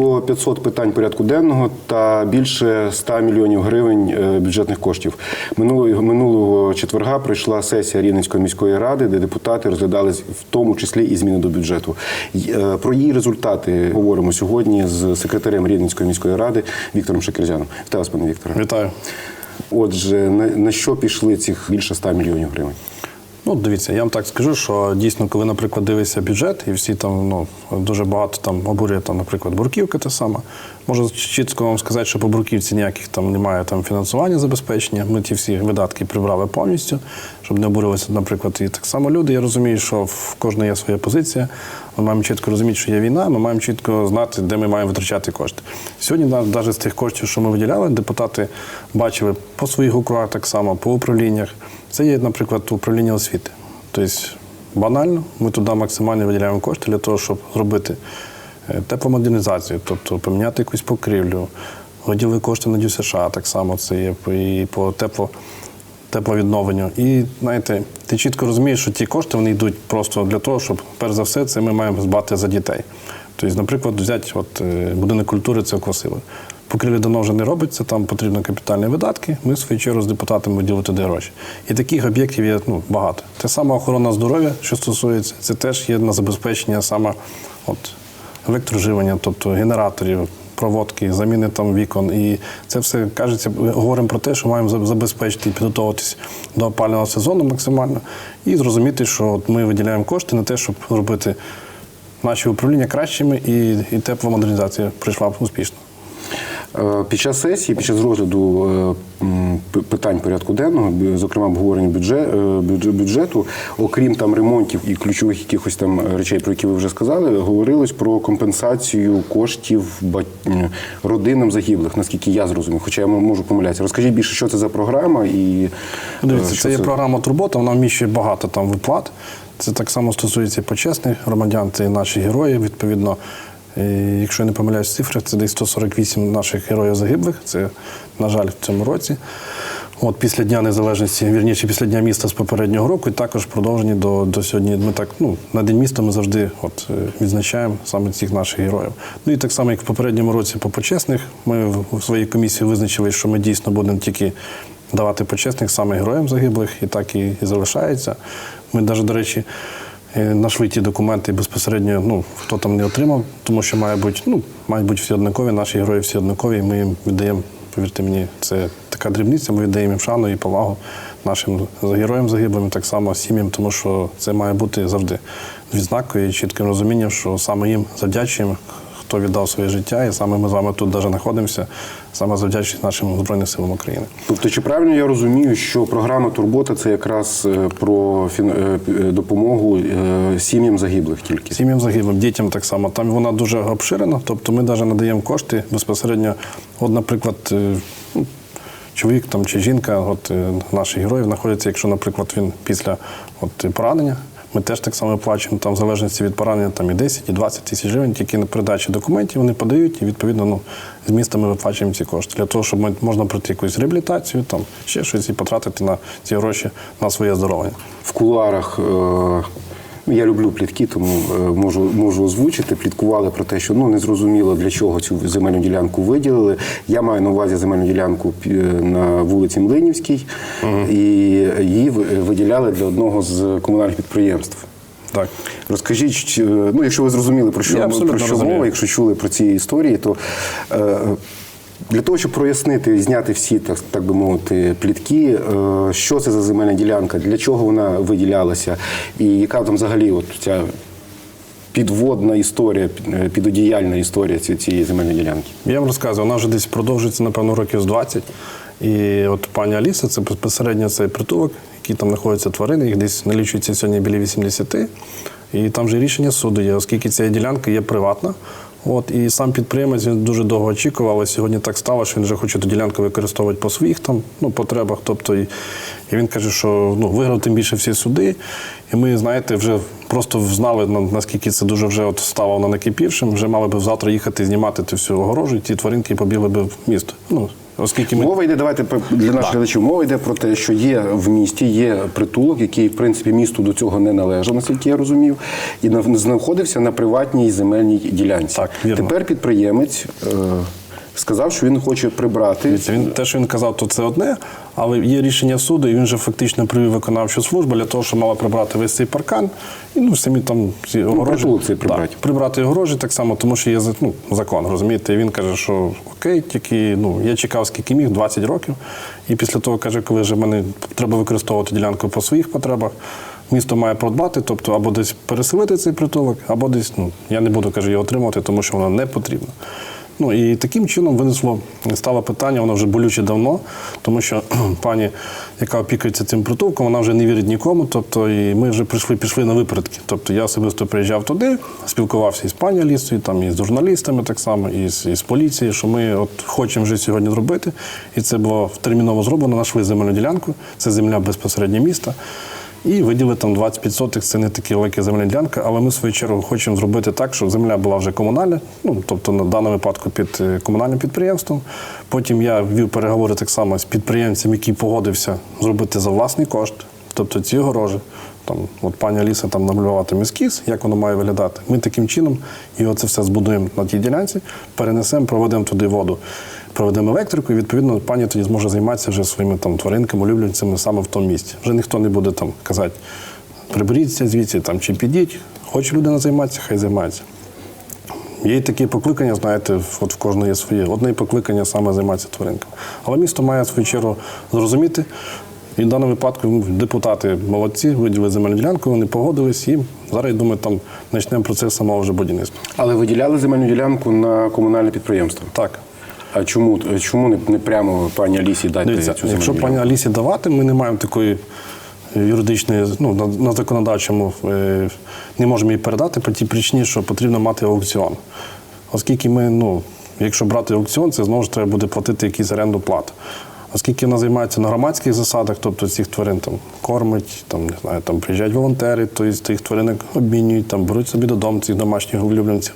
Близько 500 питань порядку денного та більше 100 мільйонів гривень е, бюджетних коштів. Минулого, минулого четверга пройшла сесія Рівненської міської ради, де депутати розглядали в тому числі і зміни до бюджету. Е, Про її результати говоримо сьогодні з секретарем Рівненської міської ради Віктором Шакерзяном. Вітаю вас, пане Вікторе. Вітаю. Отже, на, на що пішли цих більше 100 мільйонів гривень? Ну, дивіться, я вам так скажу, що дійсно, коли, наприклад, дивишся бюджет, і всі там ну дуже багато там обурює там, наприклад, бурківка та сама. Можу чітко вам сказати, що по бурківці ніяких там немає там фінансування забезпечення. Ми ті всі видатки прибрали повністю, щоб не обурилися, наприклад, і так само люди. Я розумію, що в кожного є своя позиція. Ми маємо чітко розуміти, що є війна, ми маємо чітко знати, де ми маємо витрачати кошти. Сьогодні, навіть з тих коштів, що ми виділяли, депутати бачили по своїх округах так само, по управліннях. Це є, наприклад, управління освіти. Тобто, банально, ми туди максимально виділяємо кошти для того, щоб зробити е, тепломодернізацію, тобто поміняти якусь покрівлю, виділили кошти на Дю США, так само це є і по тепло, тепловідновленню. І знаєте, ти чітко розумієш, що ті кошти вони йдуть просто для того, щоб перш за все це ми маємо збати за дітей. Тобто, наприклад, взяти от, е, будинок культури це Квасили. Покрівля давно вже не робиться, там потрібно капітальні видатки. Ми в свою чергу з депутатами виділили туди гроші. І таких об'єктів є ну, багато. Те саме охорона здоров'я, що стосується, це теж є на забезпечення саме от, електроживлення, тобто генераторів, проводки, заміни там вікон. І це все кажеться, говоримо про те, що маємо забезпечити і підготуватись до опалювального сезону максимально, і зрозуміти, що от ми виділяємо кошти на те, щоб зробити наші управління кращими, і, і тепломодернізація прийшла успішно. Е, Під час сесії, під час розгляду е, питань порядку денного, зокрема обговорення бюджет, бюджету, окрім там ремонтів і ключових якихось там речей, про які ви вже сказали, говорилось про компенсацію коштів родинам загиблих, наскільки я зрозумів, хоча я можу помилятися. Розкажіть більше, що це за програма і е, Дивіться, це є програма Турбота, вона вміщує багато там виплат. Це так само стосується і почесних громадян, це і наші герої. Відповідно, якщо я не помиляюсь цифри, це десь 148 наших героїв загиблих. Це, на жаль, в цьому році. От після Дня Незалежності, вірніше, після Дня міста з попереднього року, і також продовжені до, до сьогодні. Ми так, ну, на День міста ми завжди от, е, відзначаємо саме цих наших героїв. Ну і так само, як в попередньому році по почесних, ми в- в своїй комісії визначили, що ми дійсно будемо тільки давати почесних саме героям загиблих, і так і, і залишається. Ми навіть, до речі, е, знайшли ті документи безпосередньо, ну, хто там не отримав, тому що має бути, ну, мають бути всі однакові, наші герої всі однакові, і ми їм віддаємо, повірте мені, це така дрібниця, ми віддаємо їм шану і повагу нашим героям загиблим, так само сім'ям, тому що це має бути завжди відзнакою і чітким розумінням, що саме їм завдячуємо, хто віддав своє життя, і саме ми з вами тут навіть знаходимося, саме завдячуючи нашим Збройним силам України. Тобто, чи правильно я розумію, що програма Турбота це якраз е, про е, е, допомогу сім'ям загиблих тільки? Сім'ям загиблим, дітям так само. Там вона дуже обширена, тобто ми навіть надаємо кошти безпосередньо. От, наприклад, ну, чоловік там чи жінка, от наших героїв знаходиться, якщо, наприклад, він після от, поранення. Ми теж так само плачемо, там в залежності від поранення там і 10, і 20 тисяч гривень, тільки на передачі документів вони подають, і відповідно ну, з міста ми виплачуємо ці кошти для того, щоб ми, можна пройти якусь реабілітацію, там ще щось і потратити на ці гроші на своє здоров'я. В кулуарах е, я люблю плітки, тому е, можу, можу озвучити. Пліткували про те, що ну незрозуміло для чого цю земельну ділянку виділили. Я маю на увазі земельну ділянку на вулиці Млинівській, і її ви- виділяли для одного з комунальних підприємств. Так. Розкажіть, ну якщо ви зрозуміли про що, про що мова, якщо чули про ці історії, то е, для того, щоб прояснити зняти всі, так, так би мовити, плітки, е, що це за земельна ділянка, для чого вона виділялася, і яка там взагалі от ця підводна історія, е, підодіяльна історія цієї земельної ділянки. Я вам розказую, вона вже десь продовжується, напевно, років з 20. І от пані Аліса, це безпосередньо цей притулок, який там знаходяться тварини, їх десь налічується сьогодні біля 80. І там вже рішення суду є, оскільки ця ділянка є приватна. От, і сам підприємець він дуже довго очікував, але сьогодні так стало, що він вже хоче ту ділянку використовувати по своїх там, ну, потребах. Тобто, і, він каже, що ну, виграв тим більше всі суди. І ми, знаєте, вже просто знали, на- наскільки це дуже вже от стало на накипівшим. Вже мали б завтра їхати знімати ту всю огорожу, і ті тваринки побігли б в місто. Ну, оскільки ми Мова йде, давайте для наших глядачів. Мова йде про те, що є в місті є притулок, який в принципі місту до цього не належав, наскільки я розумів, і на- знаходився на приватній земельній ділянці. Так, вірно. Тепер підприємець е, сказав, що він хоче прибрати. Дивіться, він те, що він казав, то це одне, але є рішення суду, і він вже фактично привів виконавчу службу для того, щоб мала прибрати весь цей паркан і ну самі там ці огорожі. притулок цей прибрати. Так, прибрати огорожі так само, тому що є ну, закон, розумієте? І він каже, що окей, тільки ну я чекав скільки міг, 20 років. І після того каже, коли вже мене треба використовувати ділянку по своїх потребах. Місто має продбати, тобто або десь переселити цей притулок, або десь ну я не буду каже, його отримувати, тому що воно не потрібно. Ну і таким чином винесло стало питання, воно вже болюче давно, тому що пані, яка опікується цим притулком, вона вже не вірить нікому. Тобто, і ми вже прийшли, пішли на випередки. Тобто я особисто приїжджав туди, спілкувався із пані Алісою, там і з журналістами так само, і з, і з поліцією, що ми от хочемо вже сьогодні зробити. І це було терміново зроблено. Нашли земельну ділянку, це земля безпосередньо міста. І виділи там 25 сотих, це не такі великі земельні ділянки, але ми в свою чергу хочемо зробити так, щоб земля була вже комунальна, ну тобто на даному випадку під е, комунальним підприємством. Потім я вів переговори так само з підприємцем, який погодився зробити за власний кошт, тобто ці огорожі. Там, от пані Аліса там намалювала там ескіз, як воно має виглядати. Ми таким чином і оце все збудуємо на тій ділянці, перенесемо, проведемо туди воду, проведемо електрику, і відповідно пані тоді зможе займатися вже своїми там тваринками, улюбленцями саме в тому місці. Вже ніхто не буде там казати, приберіться звідси там, чи підіть. Хоче людина займатися, хай займається. Є й такі покликання, знаєте, от в кожного є своє. Одне покликання саме займатися тваринками. Але місто має в свою чергу зрозуміти. І в даному випадку ну, депутати молодці, виділили земельну ділянку, вони погодились і зараз, я думаю, там почнемо процес самого вже будівництва. Але виділяли земельну ділянку на комунальне підприємство. Так. А чому, чому не, не прямо пані Алісі дати Дивіться, цю земельну якщо пані Алісі давати, ми не маємо такої е, юридичної, ну, на, на законодавчому е, не можемо її передати по тій причині, що потрібно мати аукціон. Оскільки ми, ну, якщо брати аукціон, це знову ж треба буде платити якусь оренду плату. Оскільки вона займається на громадських засадах, тобто цих тварин там кормить, там не знаю, там приїжджають волонтери, то тобто тих тваринок обмінюють, там беруть собі додому цих домашніх улюбленців.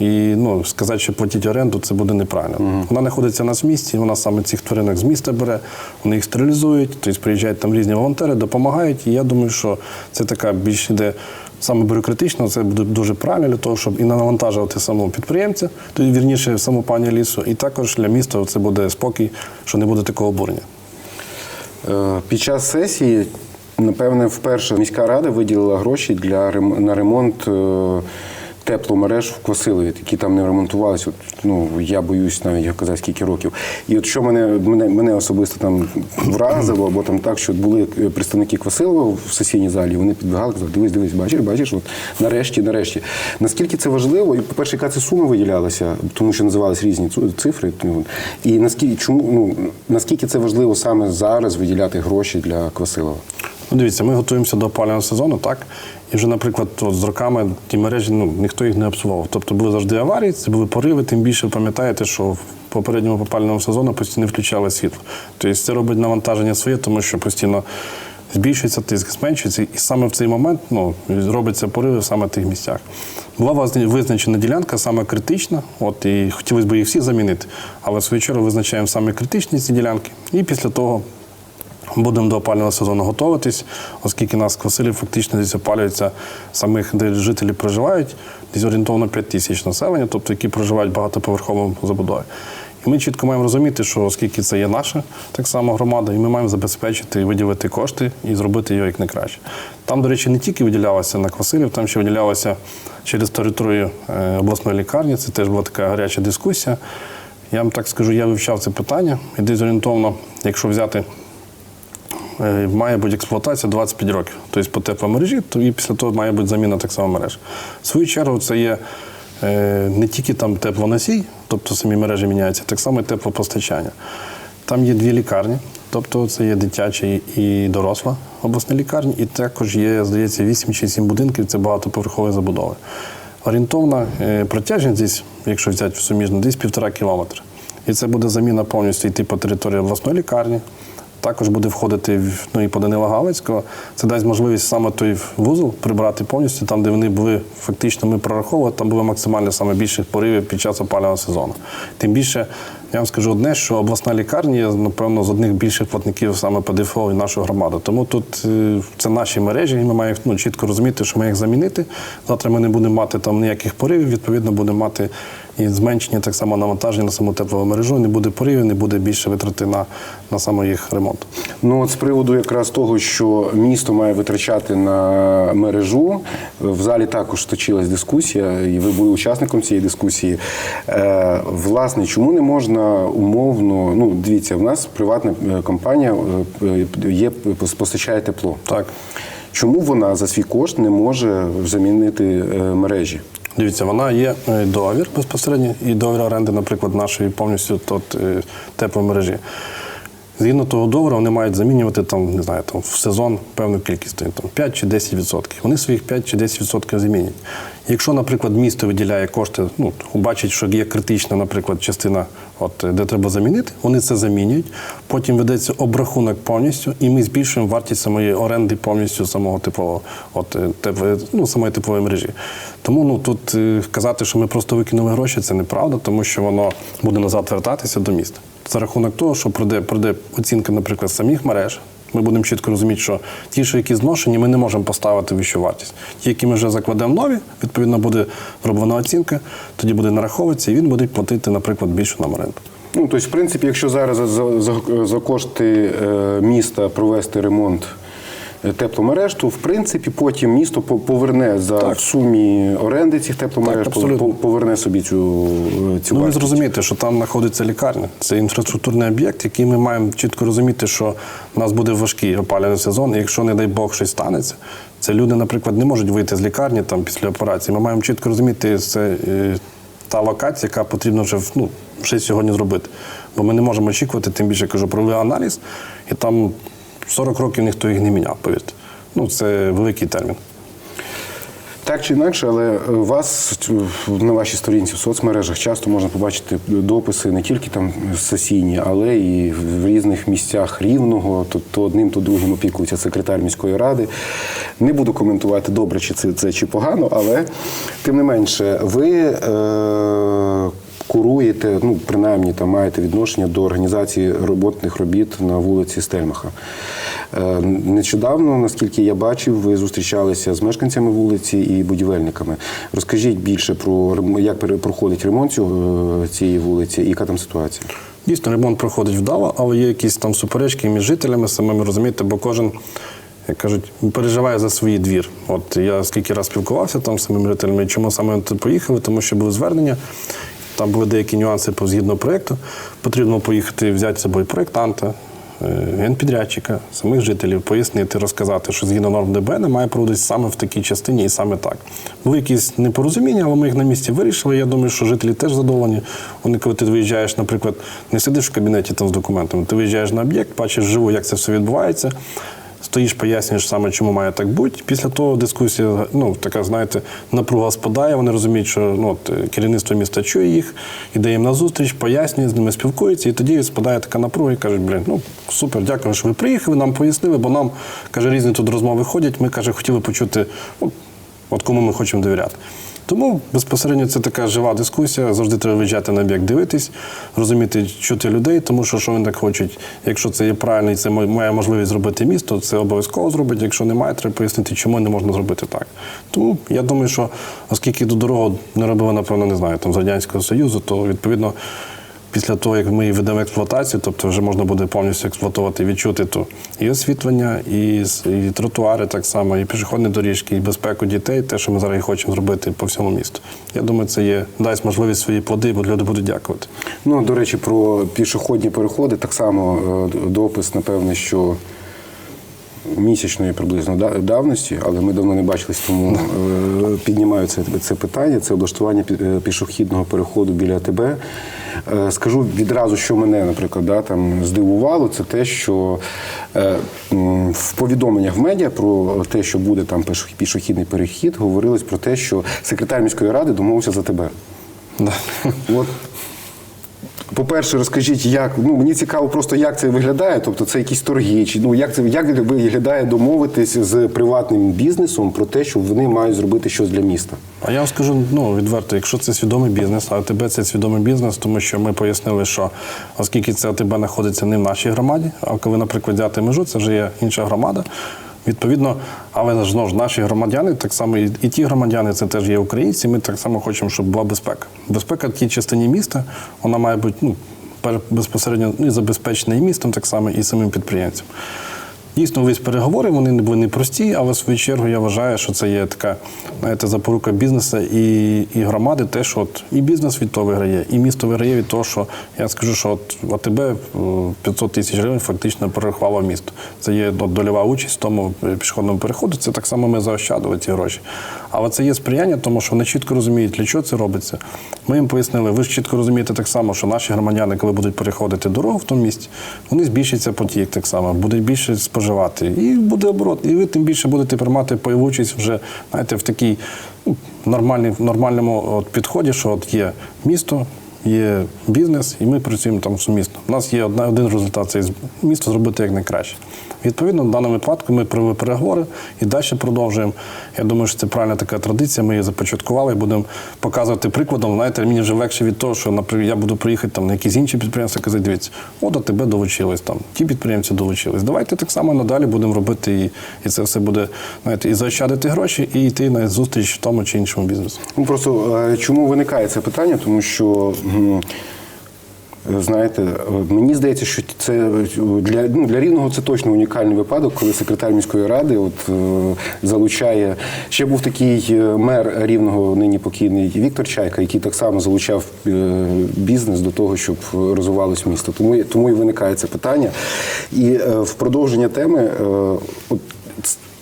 І ну, сказати, що платіть оренду, це буде неправильно. Вона знаходиться на місці, вона саме цих тваринок з міста бере, вони їх стерилізують, тобто приїжджають там різні волонтери, допомагають. І я думаю, що це така більш іде саме бюрократично, це буде дуже правильно для того, щоб і навантажувати самого підприємця, тоді вірніше саму пані Лісу, і також для міста це буде спокій, що не буде такого обурення. Е, Під час сесії, напевне, вперше міська рада виділила гроші для на ремонт е, тепломереж в Квасилові, які там не ремонтувалися. Ну, я боюсь навіть я скільки років. І от що мене, мене, мене особисто там вразило, або там так, що були е, представники Квасилова в сесійній залі, вони підбігали, казали, дивись, дивись, бачиш, бачиш, от нарешті, нарешті. Наскільки це важливо, і, по-перше, яка це сума виділялася, тому що називались різні цифри. ну, І наскільки, чому, ну, наскільки це важливо саме зараз виділяти гроші для Квасилова? Ну, дивіться, ми готуємося до опалювального сезону, так? І вже, наприклад, от з роками ті мережі ну, ніхто їх не обслуговував. Тобто були завжди аварії, це були пориви, тим більше пам'ятаєте, що в попередньому опалювальному сезону постійно включали світло. Тобто це робить навантаження своє, тому що постійно збільшується тиск, зменшується, і саме в цей момент ну, робиться пориви саме в тих місцях. Була визна- визначена ділянка саме критична, от і хотілося б їх всі замінити, але в свою чергу визначаємо саме критичні ці ділянки, і після того Будемо до опалювального сезону готуватись, оскільки нас Квасилів фактично десь опалюється самих, де жителі проживають, десь орієнтовно 5 тисяч населення, тобто які проживають в багатоповерховому забудові. І ми чітко маємо розуміти, що оскільки це є наша так само громада, і ми маємо забезпечити виділити кошти і зробити його як найкраще. Там, до речі, не тільки виділялося на Квасилів, там ще виділялося через територію е, обласної лікарні. Це теж була така гаряча дискусія. Я вам так скажу, я вивчав це питання, і десь орієнтовно, якщо взяти має бути експлуатація 25 років. Тобто по тепломережі, і після того має бути заміна так само мереж. В свою чергу, це є е, не тільки там теплоносій, тобто самі мережі міняються, так само і теплопостачання. Там є дві лікарні, тобто це є дитяча і доросла обласна лікарня, і також є, здається, 8 чи 7 будинків, це багатоповерхові забудови. Орієнтовна е, протяжність десь, якщо взяти суміжно, десь півтора кілометра. І це буде заміна повністю йти по території обласної лікарні. Також буде входити ну, і по Данила Галицького. Це дасть можливість саме той вузол прибрати повністю, там, де вони були, фактично ми прораховували, там було максимально саме більших поривів під час опалювального сезону. Тим більше Я вам скажу одне, що обласна лікарня напевно, з одних більших платників саме по ДФО і нашої громади. Тому тут е, це наші мережі, і ми маємо ну, чітко розуміти, що ми їх замінити. Завтра ми не будемо мати там ніяких поривів, відповідно, будемо мати і зменшення так само навантаження на саму теплову мережу. Не буде поривів, не буде більше витрати на, на саме їх ремонт. Ну, от з приводу якраз того, що місто має витрачати на мережу, в залі також точилась дискусія, і ви були учасником цієї дискусії. Е, власне, чому не можна умовно? Ну, дивіться, в нас приватна е, компанія е, є постачає тепло. Так. Чому вона за свій кошт не може замінити е, мережі? Дивіться, вона є е, договір безпосередньо і договір оренди, наприклад, нашої повністю тут е, тепломережі. Згідно того договору, вони мають замінювати там, не знаю, там в сезон певну кількість, там 5 чи 10%. Вони своїх 5 чи 10% замінять. Якщо, наприклад, місто виділяє кошти, ну бачить, що є критична, наприклад, частина, от де треба замінити, вони це замінюють. Потім ведеться обрахунок повністю, і ми збільшуємо вартість самої оренди повністю самого типового, от е, ну, самої теплової мережі. Тому ну тут е, казати, що ми просто викинули гроші, це неправда, тому що воно буде назад вертатися до міста. За рахунок того, що пройде, пройде оцінка, наприклад, самих мереж. Ми будемо чітко розуміти, що ті, що які зношені, ми не можемо поставити вищу вартість. Ті, які ми вже закладемо нові, відповідно буде зроблена оцінка, тоді буде нараховуватися, і він буде платити, наприклад, більшу нам оренду. Ну, тобто, в принципі, якщо зараз за, за, за, кошти е, міста провести ремонт тепломереж, то в принципі потім місто по- поверне за Так. в сумі оренди цих тепломереж, Так, поверне собі цю, е, цю Ну, ви зрозумієте, що там знаходиться лікарня. Це інфраструктурний об'єкт, який ми маємо чітко розуміти, що в нас буде важкий опалювальний сезон, і якщо, не дай Бог, щось станеться, це люди, наприклад, не можуть вийти з лікарні там після операції. Ми маємо чітко розуміти, це е, та локація, яка потрібно вже ну, вже сьогодні зробити. Бо ми не можемо очікувати, тим більше кажу, провели аналіз, і там 40 років ніхто їх не міняв, повірте. Ну, це великий термін. Так чи інакше, але е, вас на вашій сторінці в соцмережах часто можна побачити дописи не тільки там сесійні, але і в різних місцях рівного, то, то одним, то другим опікується секретар міської ради. Не буду коментувати, добре чи це, це чи погано, але тим не менше, ви е, куруєте, ну принаймні там маєте відношення до організації роботних робіт на вулиці Стельмаха. Е, Нещодавно, наскільки я бачив, ви зустрічалися з мешканцями вулиці і будівельниками. Розкажіть більше про як проходить ремонт цього- цієї вулиці і яка там ситуація. Дійсно, ремонт проходить вдало, але є якісь там суперечки між жителями самими, розумієте, бо кожен, як кажуть, переживає за свій двір. От я скільки раз спілкувався там з самими жителями, чому саме тут поїхали, тому що були звернення. Там були деякі нюанси по згідно проєкту. Потрібно поїхати взяти з собою проєктанта, е, генпідрядчика, самих жителів, пояснити, розказати, що згідно норм ДБН має проводитися саме в такій частині і саме так. Були якісь непорозуміння, але ми їх на місці вирішили. Я думаю, що жителі теж задоволені. Вони, коли ти виїжджаєш, наприклад, не сидиш в кабінеті там з документами, ти виїжджаєш на об'єкт, бачиш живо, як це все відбувається. Стоїш, пояснюєш саме, чому має так бути. Після того дискусія, ну така, знаєте, напруга спадає. Вони розуміють, що ну, от, керівництво міста чує їх, іде їм на зустріч, пояснює, з ними спілкується, і тоді спадає така напруга і кажуть, блін, ну супер, дякую, що ви приїхали, нам пояснили, бо нам каже, різні тут розмови ходять. Ми каже, хотіли почути, ну, от кому ми хочемо довіряти. Тому безпосередньо це така жива дискусія. Завжди треба виїжджати на об'єкт, дивитись, розуміти, чути людей, тому що що вони так хочуть. Якщо це є правильно і це має можливість зробити місто, це обов'язково зробить. Якщо немає, треба пояснити, чому не можна зробити так. Тому я думаю, що оскільки до дорогу не робили, напевно, не знаю, там з Радянського Союзу, то відповідно. Після того, як ми її ведемо експлуатацію, тобто вже можна буде повністю експлуатувати, відчути то і освітлення, і, і тротуари так само, і пішохідні доріжки, і безпеку дітей, те, що ми зараз хочемо зробити по всьому місту. Я думаю, це є дасть можливість свої плоди, бо люди будуть дякувати. Ну, до речі, про пішохідні переходи так само е, допис, напевне, що місячної приблизно давності, але ми давно не бачились, тому е, піднімаю це, це питання. Це облаштування е, пішохідного переходу біля тебе. Е, Скажу відразу, що мене, наприклад, да, там здивувало, це те, що в повідомленнях в медіа про те, що буде там пішохідний перехід, говорилось про те, що секретар міської ради домовився за тебе. Да. От По-перше, розкажіть, як ну мені цікаво, просто як це виглядає. Тобто, це якісь торги, чи ну як це як виглядає домовитись з приватним бізнесом про те, що вони мають зробити щось для міста? А я вам скажу ну відверто, якщо це свідомий бізнес, а АТБ це свідомий бізнес, тому що ми пояснили, що оскільки це АТБ знаходиться не в нашій громаді, а коли, наприклад, взяти межу, це вже є інша громада. Відповідно, але ж наші громадяни, так само і, і ті громадяни, це теж є українці. Ми так само хочемо, щоб була безпека. Безпека в тій частині міста, вона має бути ну, безпосередньо ну, і забезпечена і містом, так само і самим підприємцем. Дійсно, весь переговори вони були непрості, але в свою чергу я вважаю, що це є така знаєте, запорука бізнесу і, і громади, те, що от і бізнес від того виграє, і місто виграє від того, що я скажу, що от АТБ е, 500 тисяч гривень фактично перерахувало місто. Це є от дольова участь в тому е, пішохідному переходу. Це так само ми заощадили ці гроші. Але це є сприяння, тому що вони чітко розуміють, для чого це робиться. Ми їм пояснили, ви ж чітко розумієте так само, що наші громадяни, коли будуть переходити дорогу в тому місці, вони збільшиться потік так само, будуть більше споживати. І буде оборот. І ви тим більше будете приймати пайову вже знаєте, в такій ну, нормальній, нормальному от підході, що от є місто. Є бізнес, і ми працюємо там сумісно. У нас є один результат це місто зробити як найкраще. Відповідно, в даному випадку ми провели переговори і далі продовжуємо. Я думаю, що це правильна така традиція. Ми її започаткували і будемо показувати прикладом. Знаєте, мені вже легше від того, що наприклад, я буду приїхати там на якісь інші підприємства, казати, дивіться, от до тебе долучились там, ті підприємці долучились. Давайте так само надалі будемо робити, і, і це все буде знаєте, і заощадити гроші, і йти на зустріч в тому чи іншому бізнесу. Ну просто е, чому виникає це питання? Тому що. Знаєте, мені здається, що це для, ну, для рівного це точно унікальний випадок, коли секретар міської ради от, е, залучає. Ще був такий е, мер рівного нині покійний Віктор Чайка, який так само залучав е, бізнес до того, щоб розвивалось місто. Тому, тому і виникає це питання. І в продовження теми, от,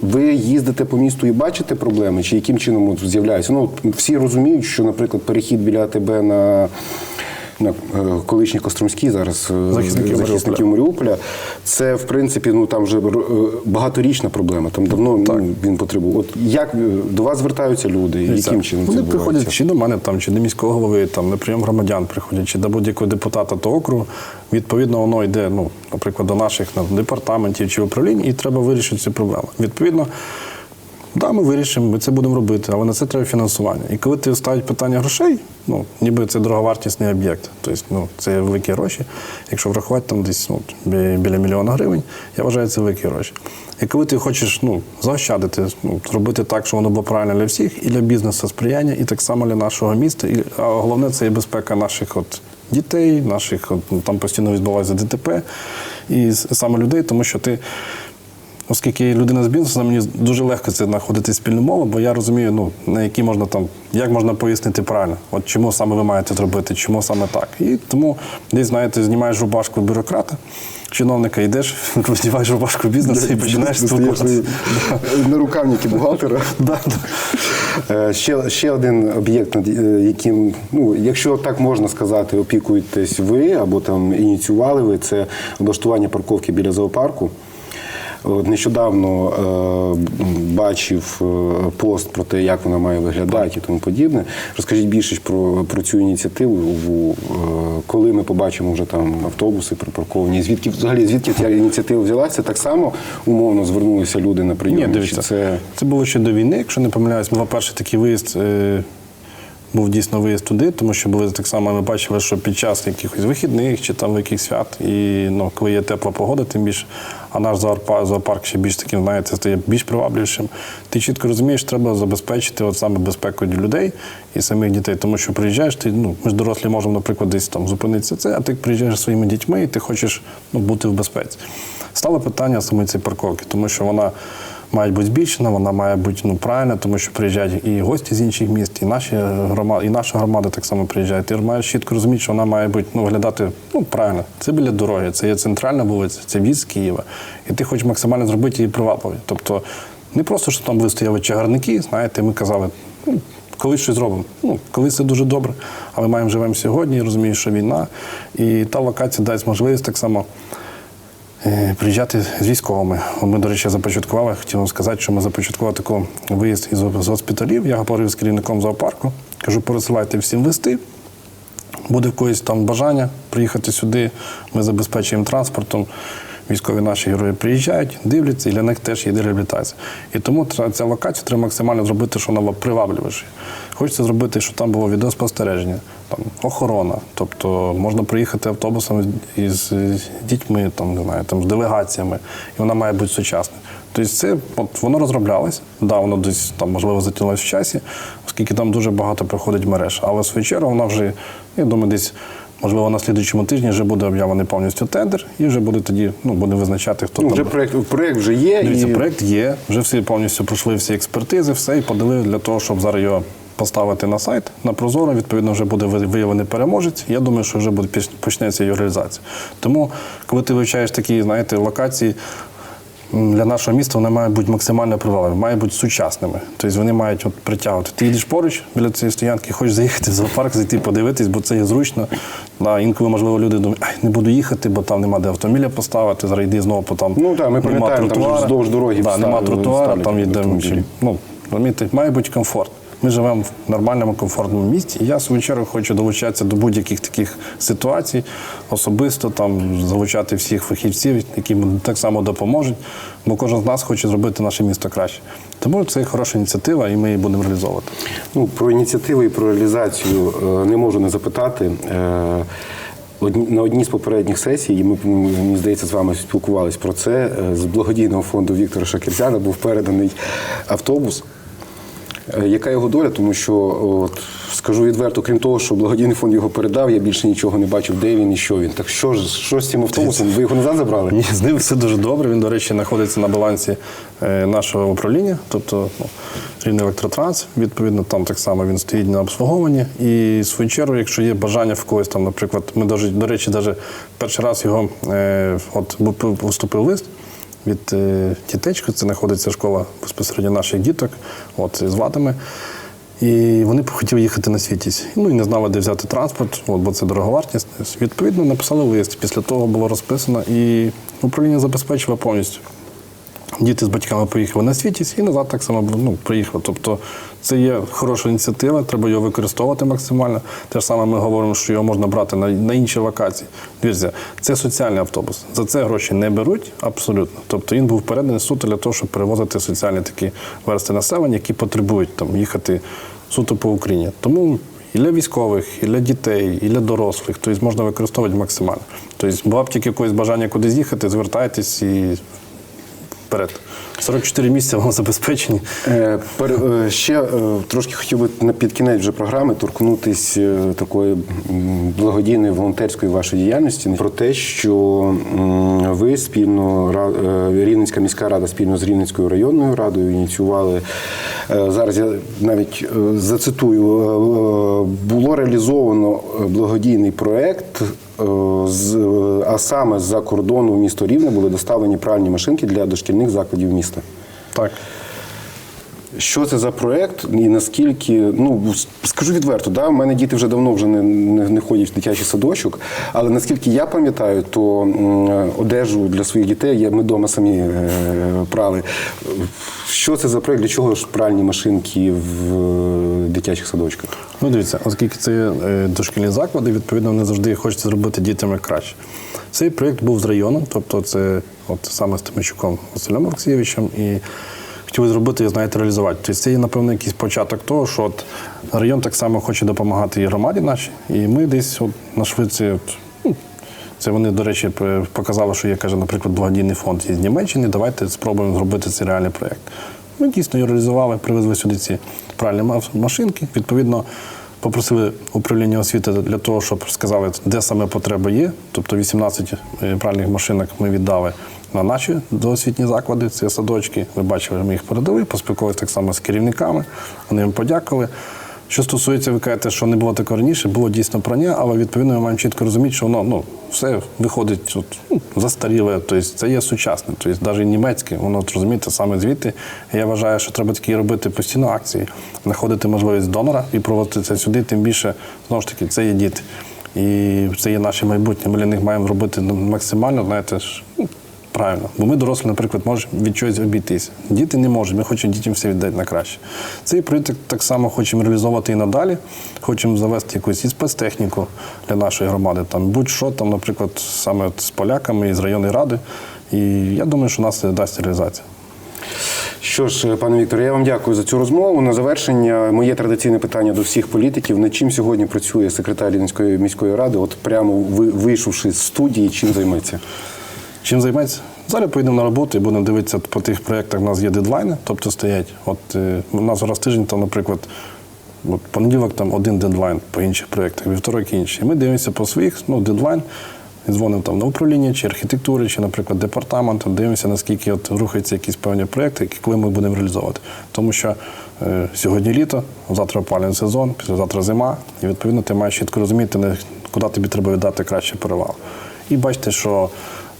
ви їздите по місту і бачите проблеми, чи яким чином з'являються? Ну, всі розуміють, що, наприклад, перехід біля АТБ на, на е, колишній зараз е, Захисників захисників Маріуполя, це в принципі ну там вже е, багаторічна проблема. Там давно ну, він потребує. От як до вас звертаються люди? І Яким чином Вони це приходять чи до мене, там, чи до міського голови, там, на прийом громадян приходять, чи до будь-якого депутата того округу. Відповідно, воно йде, ну, наприклад, до наших на, департаментів чи управлінь, і треба вирішити цю проблему. Відповідно, да, ми вирішимо, ми це будемо робити, але на це треба фінансування. І коли ти ставить питання грошей, ну, ніби це дороговартісний об'єкт, тобто ну, це великі гроші. Якщо врахувати там десь ну, біля мільйона гривень, я вважаю, це великі гроші. І коли ти хочеш ну, заощадити, ну, зробити так, щоб воно було правильно для всіх, і для бізнесу сприяння, і так само для нашого міста. І, а головне це і безпека наших от, дітей, наших от, ну, там постійно відбувається ДТП і саме людей, тому що ти. Оскільки людина з бізнесу, мені дуже легко це знаходити спільну мову, бо я розумію, ну на які можна там, як можна пояснити правильно, от чому саме ви маєте зробити, чому саме так. І тому десь, знаєте, знімаєш рубашку бюрократа, чиновника, йдеш, роздіваєш рубашку бізнесу і починаєш спілкуватися. на рукавники бухгалтера. Е, Ще, ще один об'єкт, е, яким, ну, якщо так можна сказати, опікуєтесь ви або там ініціювали ви, це облаштування парковки біля зоопарку. От Нещодавно е, бачив е, пост про те, як вона має виглядати і тому подібне. Розкажіть більше про, про цю ініціативу, е, коли ми побачимо вже там автобуси припарковані. Звідки взагалі звідки ця ініціатива взялася? Так само умовно звернулися люди на прийом. Ні, дивіться, це це було ще до війни, якщо не помиляюсь. Був перший такий виїзд. Е, був дійсно виїзд туди, тому що були так само, ми бачили, що під час якихось вихідних чи там якихось свят, і ну, коли є тепла погода, тим більше, а наш зоопарк, ще більш таким, знаєте, стає більш привабливішим. Ти чітко розумієш, треба забезпечити от саме безпеку людей і самих дітей. Тому що приїжджаєш, ти, ну, ми ж дорослі можемо, наприклад, десь там зупинитися це, а ти приїжджаєш зі своїми дітьми і ти хочеш ну, бути в безпеці. Стало питання саме цієї парковки, тому що вона має бути збільшена, вона має бути ну, правильна, тому що приїжджають і гості з інших міст, і наші громади, і наша громада так само приїжджає. Ти маєш чітко розуміти, що вона має бути ну, виглядати ну, правильно. Це біля дороги, це є центральна вулиця, це в'їзд з Києва. І ти хочеш максимально зробити її привабливою. Тобто не просто, що там вистояли чагарники, знаєте, ми казали, ну, колись щось зробимо. Ну, колись це дуже добре, але маємо живемо сьогодні, розумієш, що війна. І та локація дасть можливість так само приїжджати з військовими. Ми, до речі, започаткували, хотів вам сказати, що ми започаткували такий виїзд із госпіталів. Я говорив з керівником зоопарку, кажу, пересилайте всім листи. буде в когось там бажання приїхати сюди, ми забезпечуємо транспортом. Військові наші герої приїжджають, дивляться, і для них теж є реабілітація. І тому ця локація треба максимально зробити, що вона привабливіше. Хочеться зробити, щоб там було відеоспостереження, там охорона. Тобто можна приїхати автобусом із, дітьми, там не знаю, там з делегаціями, і вона має бути сучасна. Тобто це от воно розроблялось, да, воно десь там можливо затягнулося в часі, оскільки там дуже багато приходить мереж. Але в свою чергу вона вже, я думаю, десь. Можливо, на слідуючому тижні вже буде об'явлений повністю тендер, і вже буде тоді ну, буде визначати, хто Ну, там. проект, проект вже є. Дивіться, і... проект є, вже всі повністю пройшли всі експертизи, все і подали для того, щоб зараз його поставити на сайт на Прозоро. Відповідно, вже буде виявлений переможець. Я думаю, що вже буде почнеться його реалізація. Тому, коли ти вивчаєш такі, знаєте, локації. Для нашого міста вони мають бути максимально привабливими, мають бути сучасними. Тобто вони мають от притягувати. Ти їдеш поруч біля цієї стоянки, хочеш заїхати в зоопарк, зайти подивитись, бо це є зручно. Да, інколи, можливо, люди думають, ай, не буду їхати, бо там нема де автомобіля поставити. Зараз йди знову, бо там Ну, так, ми нема пам'ятаємо, там вздовж дороги да, нема ставили- тротуара, там автомобілі. Ну, розумієте, має бути комфорт. Ми живемо в нормальному, комфортному місті. І я в свою чергу хочу долучатися до будь-яких таких ситуацій, особисто там залучати всіх фахівців, які так само допоможуть, бо кожен з нас хоче зробити наше місто краще. Тому це хороша ініціатива, і ми її будемо реалізовувати. Ну, про ініціативи і про реалізацію е, не можу не запитати. Е, На одній з попередніх сесій, і ми, мені здається, з вами спілкувалися про це. е, З благодійного фонду Віктора Шакірзяна був переданий автобус. Е, Яка його доля? Тому що, от, скажу відверто, крім того, що благодійний фонд його передав, я більше нічого не бачив, де він і що він. Так що ж що з цим автобусом? Ви його назад забрали? Ні, з ним все дуже добре. Він, до речі, знаходиться на балансі е, нашого управління, тобто ну, рівний електротранс. Відповідно, там так само він стоїть на обслуговуванні. І в свою чергу, якщо є бажання в когось там, наприклад, ми до речі, даже перший раз його е, от поступив лист. Від тітечку це знаходиться школа безпосередньо наших діток, от з вадами. І вони хотіли їхати на світість. Ну і не знали, де взяти транспорт, от, бо це дороговартість. Відповідно, написали лист. Після того було розписано, і управління забезпечило повністю. Діти з батьками поїхали на світість і назад так само ну, приїхали. Тобто це є хороша ініціатива, треба його використовувати максимально. Те ж саме ми говоримо, що його можна брати на, на інші локації. Дивіться, це соціальний автобус. За це гроші не беруть абсолютно. Тобто він був переданий суто для того, щоб перевозити соціальні такі версти населення, які потребують там їхати суто по Україні. Тому і для військових, і для дітей, і для дорослих, тобто можна використовувати максимально. Тобто, було б тільки якось бажання кудись їхати, звертайтесь і вперед. 44 місця вам забезпечені. Е, пер- е, Ще е, трошки хотів би на під кінець вже програми торкнутись е, такої благодійної волонтерської вашої діяльності про те, що ви спільно е, Рівненська міська рада спільно з Рівненською районною радою ініціювали. Зараз я навіть зацитую: було реалізовано благодійний проект. з- А саме з-за кордону в місто Рівне були доставлені пральні машинки для дошкільних закладів міста. Так. Що це за проект і наскільки, ну скажу відверто, да, в мене діти вже давно вже не, не, не ходять в дитячий садочок, але наскільки я пам'ятаю, то м, одежу для своїх дітей ми вдома самі е, прали. Що це за проект? Для чого ж пральні машинки в е, дитячих садочках? Ну, дивіться, оскільки це е, дошкільні заклади, відповідно, вони завжди хочуть зробити дітям краще. Цей проєкт був з районом, тобто це от саме з Тимощуком Василем Олексійовичем, і хотіли зробити, знаєте, реалізувати. Тобто це є, напевно, якийсь початок того, що от район так само хоче допомагати і громаді нашій, і ми десь от на швидці. Ну, це вони, до речі, показали, що є, каже, наприклад, благодійний фонд із Німеччини. Давайте спробуємо зробити цей реальний проєкт. Ми дійсно його реалізували, привезли сюди ці пральні машинки. Відповідно, попросили управління освіти для того, щоб сказали, де саме потреба є. Тобто 18 е, пральних машинок ми віддали на наші доосвітні заклади, це садочки. Ви бачили, ми їх передали, поспілкувалися так само з керівниками. Вони їм подякували. Що стосується, ви кажете, що не було такого раніше, було дійсно прання, але відповідно ми маємо чітко розуміти, що воно ну, все виходить от, ну, застаріле, тобто це є сучасне, тобто навіть німецьке, воно розумієте, саме звідти. Я вважаю, що треба такі робити постійно акції, знаходити можливість донора і проводити це сюди, тим більше, знову ж таки, це є діти. І це є наше майбутнє. Ми для них маємо робити ну, максимально, знаєте, ну, Правильно. Бо ми дорослі, наприклад, можемо від чогось обійтися. Діти не можуть, ми хочемо дітям все віддати на краще. Цей проєкт так само хочемо реалізовувати і надалі. Хочемо завести якусь і спецтехніку для нашої громади. Там будь-що, там, наприклад, саме от з поляками із районної ради. І я думаю, що нас це дасть реалізація. Що ж, пане Вікторе, я вам дякую за цю розмову. На завершення моє традиційне питання до всіх політиків: над чим сьогодні працює секретар Рівненської міської ради? От прямо вийшовши з студії, чим займеться? Чим займається? Зараз поїдемо на роботу і будемо дивитися по тих проєктах. У нас є дедлайни, тобто стоять. От е, у нас зараз тиждень, там, наприклад, от понеділок там один дедлайн по інших проєктах, вівторок інший. Ми дивимося по своїх, ну, дедлайн. І Дзвонимо там на управління чи архітектури, чи, наприклад, департамент, дивимося, наскільки от рухаються якісь певні проєкти, які коли ми будемо реалізовувати. Тому що е, сьогодні літо, завтра опалювальний сезон, післязавтра зима, і відповідно ти маєш чітко розуміти, куди тобі треба віддати краще перевал. І бачите, що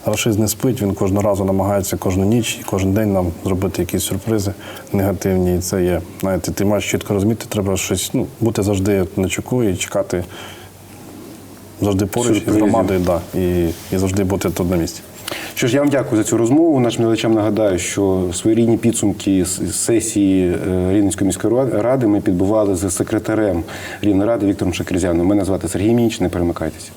Рашист не спить, він кожного разу намагається кожну ніч і кожен день нам зробити якісь сюрпризи негативні. І це є. Знаєте, ти маєш чітко розуміти, треба щось ну, бути завжди на чеку і чекати завжди поруч із громадою, да, і, і завжди бути тут на місці. Що ж, я вам дякую за цю розмову. Нашим глядачам нагадаю, що своєрідні підсумки з сесії е, Рівненської міської ра- ради ми підбували з секретарем Рівної ради Віктором Шакерзяном. Мене звати Сергій Мінч, не перемикайтеся.